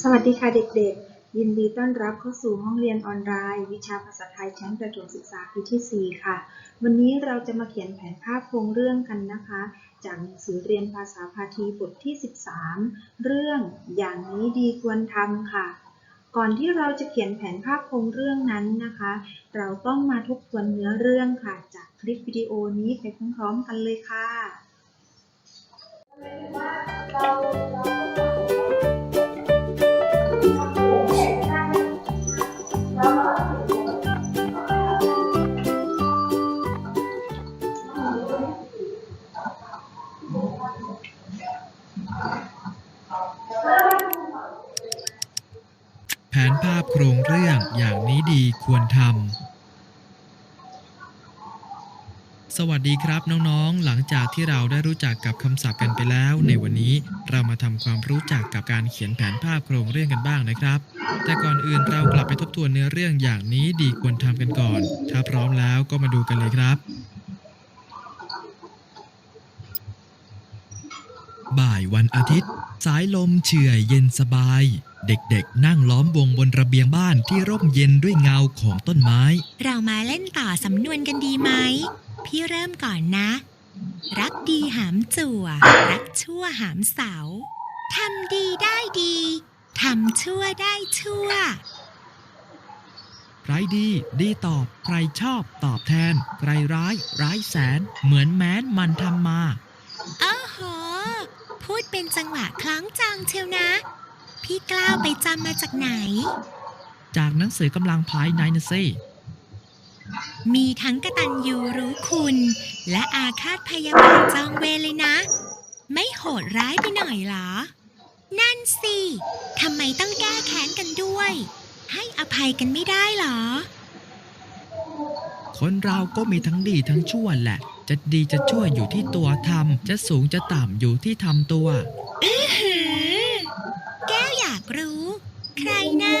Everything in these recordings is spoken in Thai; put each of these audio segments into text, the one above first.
สวัสดีค่ะเด็กๆ ยินดีต้อนรับเข้าสู่ห้องเรียนออนไลน์ วิชาภาษาไทยชั้นประถมศึกษาปีที่ 4 ค่ะ วันนี้เราจะมาเขียนแผนภาพโครงเรื่องกันนะคะ จากหนังสือเรียนภาษาพาทีบทที่ 13 เรื่องอย่างนี้ดีควรทำค่ะ ก่อนที่เราจะเขียนแผนภาพโครงเรื่องนั้นนะคะ เราต้องมาทบทวนเนื้อเรื่องค่ะ จากคลิปวิดีโอนี้ไปพร้อมๆกันเลยค่ะาพโครงเรื่องอย่างนี้ดีควรทำ สวัสดีครับน้องๆ หลังจากที่เราได้รู้จักกับคำศัพท์กันไปแล้ว ในวันนี้เรามาทำความรู้จักกับการเขียนแผนภาพโครงเรื่องกันบ้างนะครับ แต่ก่อนอื่นเรากลับไปทบทวนเนื้อเรื่องอย่างนี้ดีควรทำกันก่อน ถ้าพร้อมแล้วก็มาดูกันเลยครับ บ่ายวันอาทิตย์ สายลมเฉื่อยเย็นสบาย เด็กๆ นั่งล้อมวงบนระเบียงบ้านที่ร่มเย็นด้วยเงาของต้นไม้ เรามาเล่นต่อสำนวนกันดีไหม พี่เริ่มก่อนนะ รักดีหามจั่ว รักชั่วหามเสาทำดีได้ดีทำชั่วได้ชั่ว ใครดีดีตอบ ใครชอบตอบแทน ใครร้าย ร้ายแสน เหมือนแม้นมันทำมา โอ้โห พูดเป็นจังหวะคล้องจองเชียวนะ พี่กล้าวไปจำมาจากไหน จากหนังสือกำลังภายในนะสิมีทั้งกตัญญูรู้คุณ และอาฆาตพยาบาทจองเวรเลยนะ ไม่โหดร้ายไปหน่อยเหรอ นั่นสิทำไมต้องแก้แค้นกันด้วย ให้อภัยกันไม่ได้เหรอ คนเราก็มีทั้งดีทั้งชั่วแหละ จะดีจะชั่วอยู่ที่ตัวทำจะสูงจะต่ำอยู่ที่ทำตัวหือแก้ว อยากรู้ ใครนะ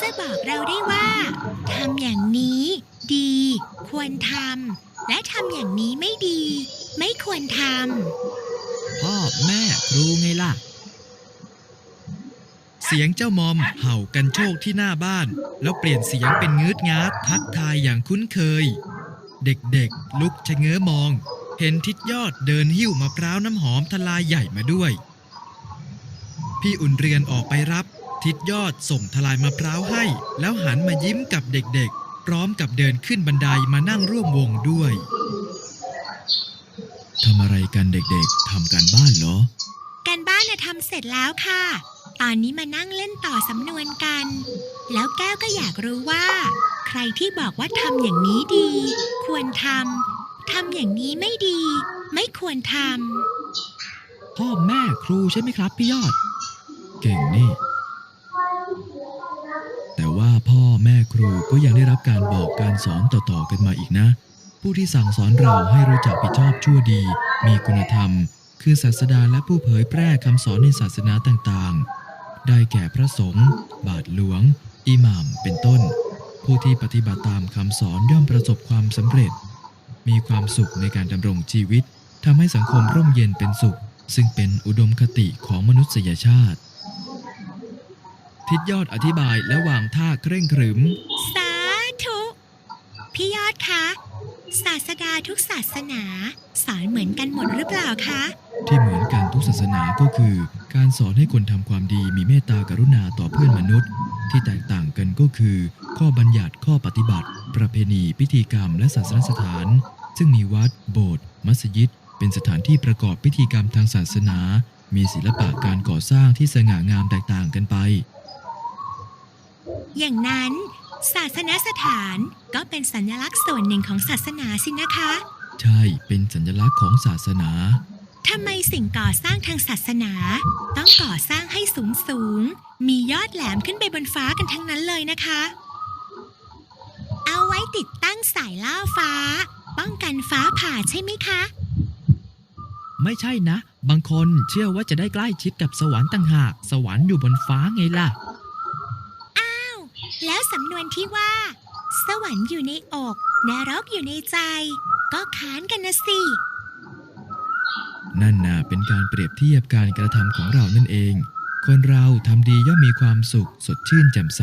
จะบอกเราได้ว่าทำอย่างนี้ดี ควรทำและทำอย่างนี้ไม่ดี ไม่ควรทำพ่อแม่ครูไงล่ะ เสียงเจ้ามอมเห่ากันโชคที่หน้าบ้าน แล้วเปลี่ยนเสียงเป็นงืดงาดทักทายอย่างคุ้นเคย เด็กๆ ลุกชะเง้อมอง เห็นทิดยอดเดินหิ้วมะพร้าวน้ำหอมทลายใหญ่มาด้วย พี่อุ่นเรือนออกไปรับ ทิดยอดส่งทลายมะพร้าวให้ แล้วหันมายิ้มกับเด็กๆ พร้อมกับเดินขึ้นบันไดมานั่งร่วมวงด้วยทำอะไรกันเด็กๆทำการบ้านเหรอำการบ้านน่ะทำเสร็จแล้วค่ะ ตอนนี้มานั่งเล่นต่อสำนวนกัน แล้วแก้วก็อยากรู้ว่า ใครที่บอกว่าทำอย่างนี้ดี ควรทำทำอย่างนี้ไม่ดี ไม่ควรทพ่อแม่ครูใช่ไหมครับพี่ยอด เก่งนี่ แต่ว่าพ่อแม่ครูก็ยังได้รับการบอกการสอนต่อๆกันมาอีกนะ ผู้ที่สั่งสอนเราให้รู้จักผิดชอบชั่วดี มีคุณธรรม คือศาสดาและผู้เผยแพร่คำสอนในศาสนาต่างๆ ได้แก่พระสงฆ์บาทหลวง อิหม่ามเป็นต้น ผู้ที่ปฏิบัติตามคำสอนย่อมประสบความสำเร็จ มีความสุขในการดำรงชีวิตทำให้สังคมร่มเย็นเป็นสุข ซึ่งเป็นอุดมคติของมนุษยชาติ ทิดยอดอธิบายและวางท่าเคร่งขรึมำสาธุ พี่ยอดคะ ศาสดาทุกศาสนา สอนเหมือนกันหมดหรือเปล่าคะ ที่เหมือนกันทุกศาสนาก็คือ การสอนให้คนทำความดีมีเมตตากรุณาต่อเพื่อนมนุษย์ ที่แตกต่างกันก็คือ ข้อบัญญัติข้อปฏิบัติ ประเพณีพิธีกรรมและศาสนสถาน ซึ่งมีวัด โบสถ์มัสยิด เป็นสถานที่ประกอบพิธีกรรมทางศาสนา มีศิลปะการก่อสร้างที่สง่างามแตกต่างกันไป อย่างนั้น ศาสนสถานก็เป็นสัญลักษณ์ส่วนหนึ่งของศาสนาสินะคะ ใช่เป็นสัญลักษณ์ของศาสนาทำไมสิ่งก่อสร้างทางศาสนา ต้องก่อสร้างให้สูงสูง มียอดแหลมขึ้นไปบนฟ้ากันทั้งนั้นเลยนะคะ เอาไว้ติดตั้งสายล่อฟ้า ป้องกันฟ้าผ่าใช่ไหมคะ ไม่ใช่นะ บางคนเชื่อว่าจะได้ใกล้ชิดกับสวรรค์ต่างหาก สวรรค์อยู่บนฟ้าไงล่ะ แล้วสำนวนที่ว่า สวรรค์อยู่ในอกนรกอยู่ในใจ ก็ค้านกันนะสิ นั่นน่ะเป็นการเปรียบเทียบการกระทำของเรานั่นเอง คนเราทำดีย่อมมีความสุข สดชื่นแจ่มใส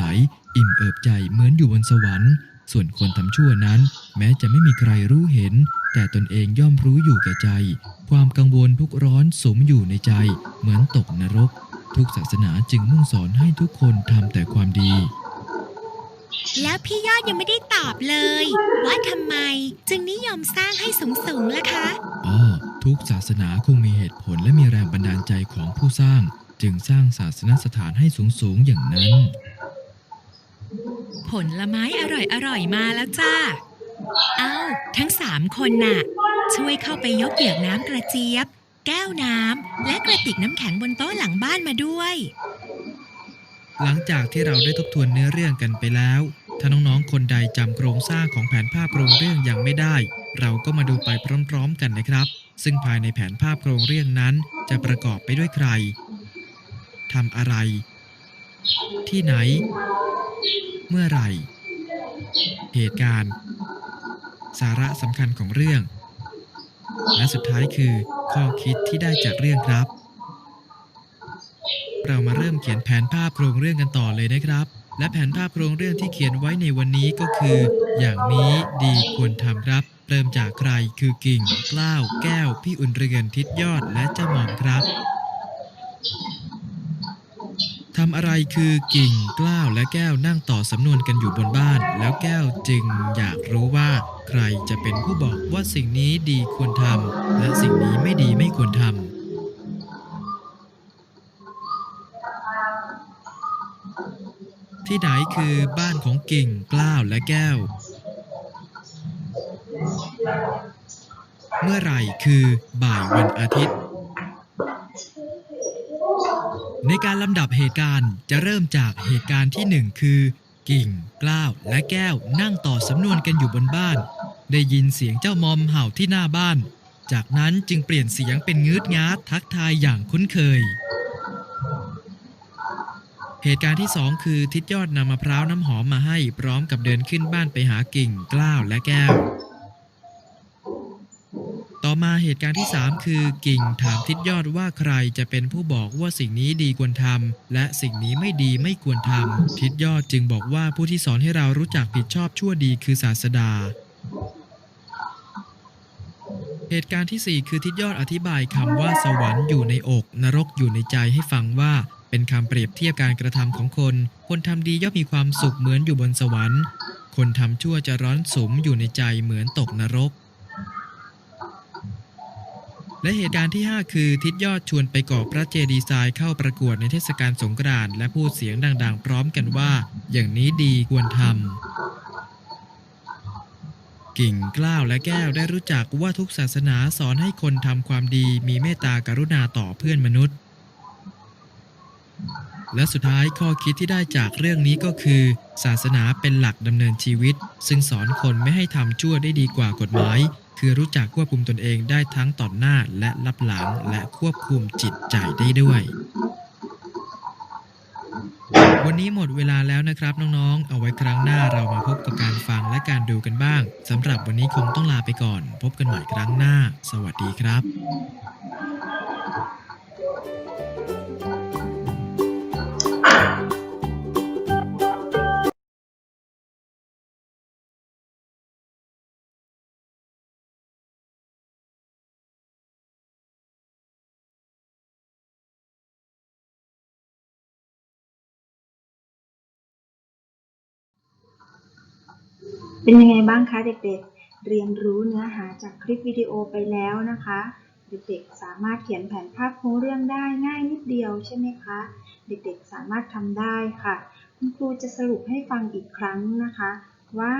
อิ่มเอิบใจเหมือนอยู่บนสวรรค์ ส่วนคนทำชั่วนั้น แม้จะไม่มีใครรู้เห็น แต่ตนเองย่อมรู้อยู่แก่ใจ ความกังวลทุกข์ร้อนสมอยู่ในใจ เหมือนตกนรก ทุกศาสนาจึงมุ่งสอนให้ทุกคนทำแต่ความดี แล้วพี่ยอดยังไม่ได้ตอบเลย ว่าทำไมจึงนิยมสร้างให้สูงๆล่ะคะอ๋อทุกศาสนาคงมีเหตุผลและมีแรงบันดาลใจของผู้สร้าง จึงสร้างศาสนสถานให้สูงๆอย่างนั้น ผลไม้อร่อยๆมาแล้วจ้า เอาทั้งสามคนน่ะ ช่วยเข้าไปยกเหยือกน้ำกระเจี๊ยบ แก้วน้ำและกระติกน้ำแข็งบนโต๊ะหลังบ้านมาด้วย หลังจากที่เราได้ทบทวนเนื้อเรื่องกันไปแล้ว ถ้าน้องๆ คนใดจำโครงสร้างของแผนภาพโครงเรื่องยังไม่ได้ เราก็มาดูไปพร้อมๆ กันนะครับ ซึ่งภายในแผนภาพโครงเรื่องนั้น จะประกอบไปด้วยใครทำอะไร ที่ไหน เมื่อไหร่ เหตุการณ์ สาระสำคัญของเรื่อง และสุดท้ายคือข้อคิดที่ได้จากเรื่องครับ เรามาเริ่มเขียนแผนภาพโครงเรื่องกันต่อเลยนะครับ และแผนภาพโครงเรื่องที่เขียนไว้ในวันนี้ก็คือ อย่างนี้ดีควรทำครับ เริ่มจากใครคือกิ่งกล้าวแก้ว พี่อุ่นเรือนทิศยอดและเจ้าหม่อมครับทำอะไรคือกิ่งกล้าวและแก้วนั่งต่อสำนวนกันอยู่บนบ้าน แล้วแก้วจึงอยากรู้ว่า ใครจะเป็นผู้บอกว่าสิ่งนี้ดีควรทำและสิ่งนี้ไม่ดีไม่ควรทำ ที่ไหนคือบ้านของกิ่งกล้าวและแก้ว เมื่อไหร่คือบ่ายวันอาทิตย์ ในการลำดับเหตุการณ์จะเริ่มจากเหตุการณ์ที่หนึ่งคือกิ่งกล้าวและแก้วนั่งต่อสำนวนกันอยู่บนบ้าน ได้ยินเสียงเจ้ามอมเห่าที่หน้าบ้าน จากนั้นจึงเปลี่ยนเสียงเป็นงืดงาดทักทายอย่างคุ้นเคย เหตุการณ์ที่สองคือทิศยอดนำมะพร้าวน้ำหอมมาให้พร้อมกับเดินขึ้นบ้านไปหากิ่งกล้าวและแก้ว ต่อมาเหตุการณ์ที่ 3 คือกิ่งถามทิศยอดว่าใครจะเป็นผู้บอกว่าสิ่งนี้ดีควรทำและสิ่งนี้ไม่ดีไม่ควรทำทิศยอดจึงบอกว่าผู้ที่สอนให้เรารู้จักผิดชอบชั่วดีคือศาสดาเหตุการณ์ทีสี่4 คือทิศยอดอธิบายคำว่าสวรรค์อยู่ในอก นรกอยู่ในใจให้ฟังว่า เป็นคำเปรียบเทียบการกระทำของคน คนทำดีย่อมมีความสุขเหมือนอยู่บนสวรรค์ คนทำชั่วจะร้อนสมอยู่ในใจเหมือนตกนรก และเหตุการณ์ที่ 5 คือทิศยอดชวนไปก่อพระเจดีย์ทรายเข้าประกวดในเทศกาลสงกรานต์และพูดเสียงดัง ๆ พร้อมกันว่า อย่างนี้ดีควรทำกิ่งกล้าวและแก้วได้รู้จักว่าทุกศาสนาสอนให้คนทำความดีมีเมตตากรุณาต่อเพื่อนมนุษย์ และสุดท้ายข้อคิดที่ได้จากเรื่องนี้ก็คือ ศาสนาเป็นหลักดำเนินชีวิต ซึ่งสอนคนไม่ให้ทำชั่วได้ดีกว่ากฎหมาย คือรู้จักควบคุมตนเองได้ทั้งต่อหน้าและลับหลังและควบคุมจิตใจได้ด้วย วันนี้หมดเวลาแล้วนะครับน้องๆ เอาไว้ครั้งหน้าเรามาพบกับการฟังและการดูกันบ้างสำหรับวันนี้คงต้องลาไปก่อน พบกันใหม่ครั้งหน้า สวัสดีครับ เป็นยังไงบ้างคะเด็กๆ เรียนรู้เนื้อหาจากคลิปวิดีโอไปแล้วนะคะ เด็กๆ สามารถเขียนแผนภาพโครงเรื่องได้ง่ายนิดเดียวใช่ไหมคะ เด็กๆ สามารถทำได้ค่ะ คุณครูจะสรุปให้ฟังอีกครั้งนะคะ ว่า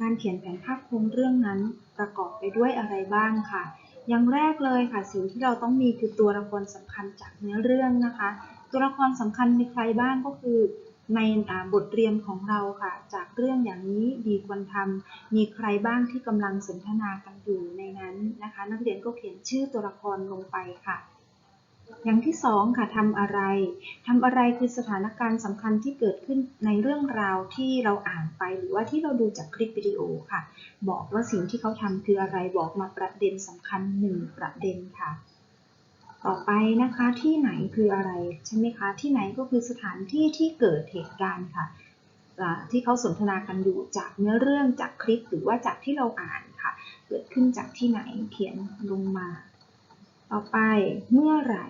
การเขียนแผนภาพโครงเรื่องนั้นประกอบไปด้วยอะไรบ้างค่ะ อย่างแรกเลยค่ะ สิ่งที่เราต้องมีคือตัวละครสำคัญจากเนื้อเรื่องนะคะ ตัวละครสำคัญมีใครบ้างก็คือ ในบทเรียนของเราค่ะ จากเรื่องอย่างนี้ดีควรทำมีใครบ้างที่กำลังสนทนากันอยู่ในนั้นนะคะ นักเรียนก็เขียนชื่อตัวละครลงไปค่ะ อย่างที่สองค่ะทำอะไรทำอะไรคือสถานการณ์สำคัญที่เกิดขึ้นในเรื่องราวที่เราอ่านไปหรือว่าที่เราดูจากคลิปวิดีโอค่ะ บอกว่าสิ่งที่เขาทำคืออะไรบอกมาประเด็นสำคัญหนึ่งประเด็นค่ะ ต่อไปนะคะที่ไหนคืออะไรใช่ไหมคะที่ไหนก็คือสถานที่ที่เกิดเหตุการณ์ค่ะที่เขาสนทนากันอยู่จากเนื้อเรื่องจากคลิปหรือว่าจากที่เราอ่านค่ะ เกิดขึ้นจากที่ไหนเขียนลงมา ต่อไปเมื่อไหร่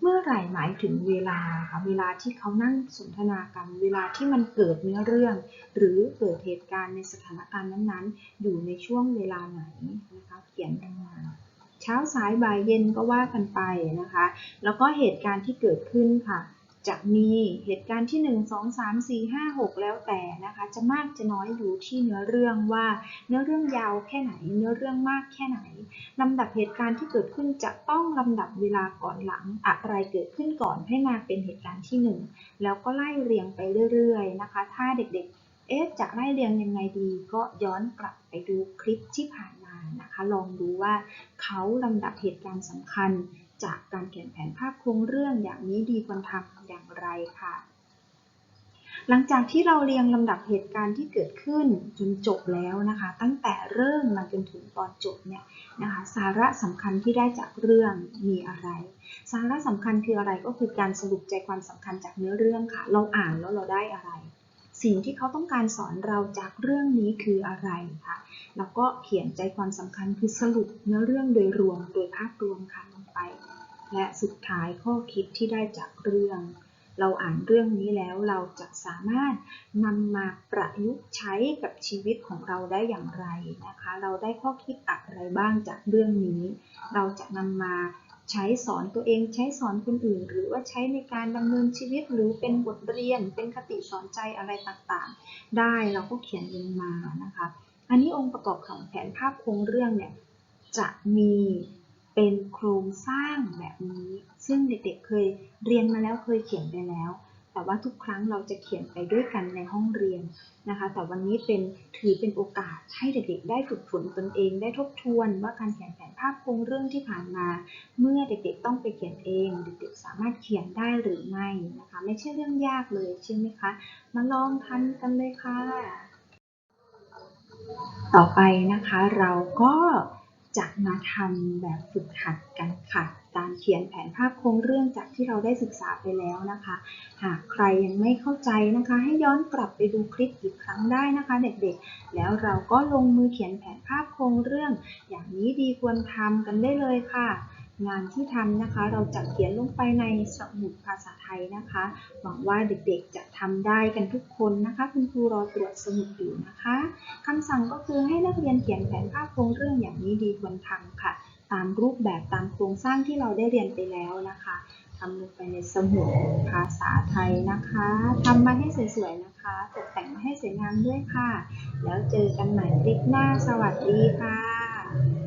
เมื่อไหร่หมายถึงเวลาค่ะเวลาที่เขานั่งสนทนากัน เวลาที่มันเกิดเนื้อเรื่อง หรือเกิดเหตุการณ์ในสถานการณ์นั้นๆ อยู่ในช่วงเวลาไหนนะคะเขียนลงมา เช้าสายบ่ายเย็นก็ว่ากันไปนะคะ แล้วก็เหตุการณ์ที่เกิดขึ้นค่ะจะมีเหตุการณ์ที่ 1 2 3 4 5 6 แล้วแต่นะคะ จะมากจะน้อยอยู่ที่เนื้อเรื่องว่า เนื้อเรื่องยาวแค่ไหน เนื้อเรื่องมากแค่ไหนลำดับเหตุการณ์ที่เกิดขึ้นจะต้องลำดับเวลาก่อนหลังอะไรเกิดขึ้นก่อนให้มาเป็นเหตุการณ์ที่ 1 แล้วก็ไล่เรียงไปเรื่อยๆนะคะ ถ้าเด็กๆ เอ๊ะจะไล่เรียงยังไงดี ก็ย้อนกลับไปดูคลิปที่ผ่าน นะคะ ลองดูว่าเขาลำดับเหตุการณ์สำคัญจากการเขียนแผนภาพโครงเรื่องอย่างนี้ดีควรทำอย่างไรค่ะ หลังจากที่เราเรียงลำดับเหตุการณ์ที่เกิดขึ้นจนจบแล้วนะคะ ตั้งแต่เริ่มมาจนถึงตอนจบเนี่ยนะคะสาระสำคัญที่ได้จากเรื่องมีอะไร สาระสำคัญคืออะไรก็คือการสรุปใจความสำคัญจากเนื้อเรื่องค่ะ เราอ่านแล้วเราได้อะไร สิ่งที่เขาต้องการสอนเราจากเรื่องนี้คืออะไรคะแล้วก็เขียนใจความสำคัญคือสรุปเนื้อเรื่องโดยรวมโดยภาพรวมค่ะลงไป และสุดท้ายข้อคิดที่ได้จากเรื่อง เราอ่านเรื่องนี้แล้วเราจะสามารถนำมาประยุกต์ใช้กับชีวิตของเราได้อย่างไรนะคะ เราได้ข้อคิดอะไรบ้างจากเรื่องนี้ เราจะนำมา ใช้สอนตัวเองใช้สอนคนอื่น หรือว่าใช้ในการดำเนินชีวิตหรือเป็นบทเรียน เป็นคติสอนใจอะไรต่างๆ ได้เราก็เขียนลงมานะคะ อันนี้องค์ประกอบของแผนภาพโครงเรื่องเนี่ยจะมีเป็นโครงสร้างแบบนี้ ซึ่งเด็กๆเคยเรียนมาแล้วเคยเขียนไปแล้ว แต่ว่าทุกครั้งเราจะเขียนไปด้วยกันในห้องเรียนนะคะ แต่วันนี้เป็นถือเป็นโอกาสให้เด็กๆ ได้ฝึกฝนตนเอง ได้ทบทวนว่าการเขียนแผนภาพโครงเรื่องที่ผ่านมา เมื่อเด็กๆต้องไปเขียนเอง เด็กๆสามารถเขียนได้หรือไม่นะคะ ไม่ใช่เรื่องยากเลยใช่ไหมคะ มาลองทำกันเลยค่ะ ต่อไปนะคะเราก็ จะมาทำแบบฝึกหัดกันค่ะ การเขียนแผนภาพโครงเรื่องจากที่เราได้ศึกษาไปแล้วนะคะ หากใครยังไม่เข้าใจนะคะ ให้ย้อนกลับไปดูคลิปอีกครั้งได้นะคะ เด็กๆ แล้วเราก็ลงมือเขียนแผนภาพโครงเรื่อง อย่างนี้ดีควรทำกันได้เลยค่ะ งานที่ทำนะคะ เราจะเขียนลงไปในสมุดภาษาไทยนะคะ หวังว่าเด็กๆจะทำได้กันทุกคนนะคะ คุณครูรอตรวจสมุดอยู่นะคะคำสั่งก็คือให้นักเรียนเขียนแผนภาพโครงเรื่องอย่างนี้ดีควรทำค่ะ ตามรูปแบบตามโครงสร้างที่เราได้เรียนไปแล้วนะคะทำลงไปในสมุดภาษาไทยนะคะทำมาให้สวยๆนะคะ ตกแต่งมาให้สวยงามด้วยค่ะ แล้วเจอกันใหม่คลิปหน้า สวัสดีค่ะ